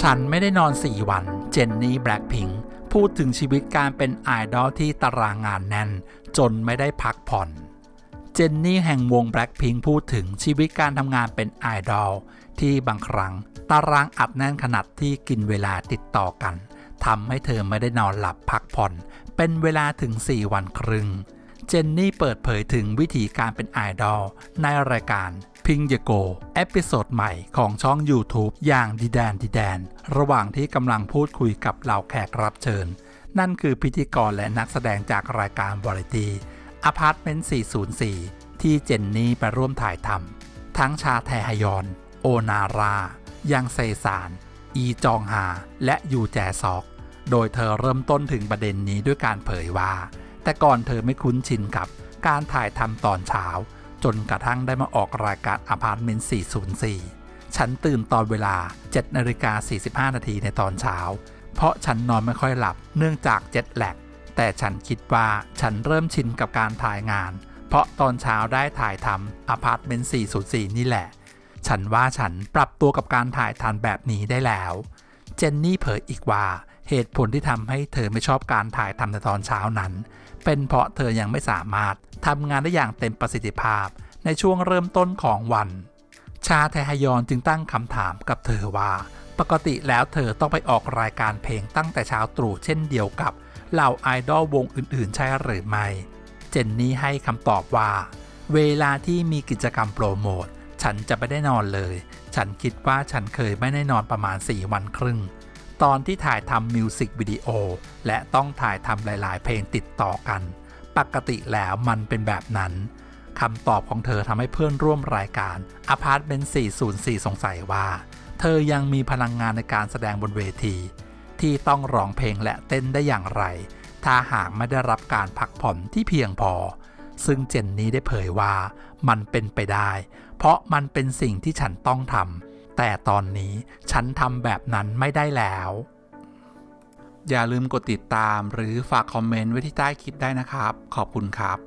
ฉันไม่ได้นอน 4 วัน เจนนี่แบล็ k พิงพูดถึงชีวิตการเป็นไอดอลที่ตารางงานแน่น จนไม่ได้พักผ่อน เจนนี่แห่งวง Blackpink พูดถึงชีวิตการทำงานเป็นไอดอลที่บางครั้ง ตารางอัดแน่นขนาดที่กินเวลาติดต่อกันทำให้เธอไม่ได้นอนหลับพักผ่อน เป็นเวลาถึง 4 วันครึ่ง เจนนี่เปิดเผยถึงวิธีการเป็นไอดอลในรายการ Pink y Go เอพิโซดใหม่ของช่อง YouTube อย่างดีแดนดีแดน ระหว่างที่กำลังพูดคุยกับเหล่าแขกรับเชิญ นั่นคือพิธีกรและนักแสดงจากรายการวาไรตี้อพาร์ตเมนต์ 404 ที่เจนนี่ไปร่วมถ่ายทำทั้งชาแทฮยอน โอนารา ยังเซซาน อีจองฮา และยูแจซอก โดยเธอเริ่มต้นถึงประเด็นนี้ด้วยการเผยว่า แต่ก่อนเธอไม่คุ้นชินกับการถ่ายทำตอนเช้า จนกระทั่งได้มาออกรายการอพาร์ตเมนต์ 404 ฉันตื่นตอนเวลา 7นาฬิกา45 นาทีในตอนเช้า เพราะฉันนอนไม่ค่อยหลับเนื่องจากเจ็ตแลกแต่ฉันคิดว่าฉันเริ่มชินกับการถ่ายงาน เพราะตอนเช้าได้ถ่ายทำอพาร์ตเมนต์ 404 นี่แหละ ฉันว่าฉันปรับตัวกับการถ่ายทำแบบนี้ได้แล้ว เจนนี่เผยอีกว่า เหตุผลที่ทำให้เธอไม่ชอบการถ่ายทำในตอนเช้านั้น เป็นเพราะเธอยังไม่สามารถทำงานได้อย่างเต็มประสิทธิภาพในช่วงเริ่มต้นของวัน ชาแทฮยอนจึงตั้งคำถามกับเธอว่า ปกติแล้วเธอต้องไปออกรายการเพลงตั้งแต่เช้าตรู่เช่นเดียวกับเหล่าไอดอลวงอื่นๆ ใช่หรือไม่ เจนนี่ให้คำตอบว่า เวลาที่มีกิจกรรมโปรโมทฉันจะไม่ได้นอนเลย ฉันคิดว่าฉันเคยไม่ได้นอนประมาณ 4 วันครึ่ง ตอนที่ถ่ายทำมิวสิกวิดีโอและต้องถ่ายทำหลาย ๆ เพลงติดต่อกัน ปกติแล้วมันเป็นแบบนั้นคำตอบของเธอทำให้เพื่อนร่วมรายการอพาร์ตเมนต์404 สงสัยว่า เธอยังมีพลังงานในการแสดงบนเวที ที่ต้องร้องเพลงและเต้นได้อย่างไร ถ้าหากไม่ได้รับการพักผ่อนที่เพียงพอ ซึ่งเจนนี้ได้เผยว่า มันเป็นไปได้ เพราะมันเป็นสิ่งที่ฉันต้องทำ แต่ตอนนี้ฉันทำแบบนั้นไม่ได้แล้ว อย่าลืมกดติดตามหรือฝากคอมเมนต์ไว้ที่ใต้คลิปได้นะครับ ขอบคุณครับ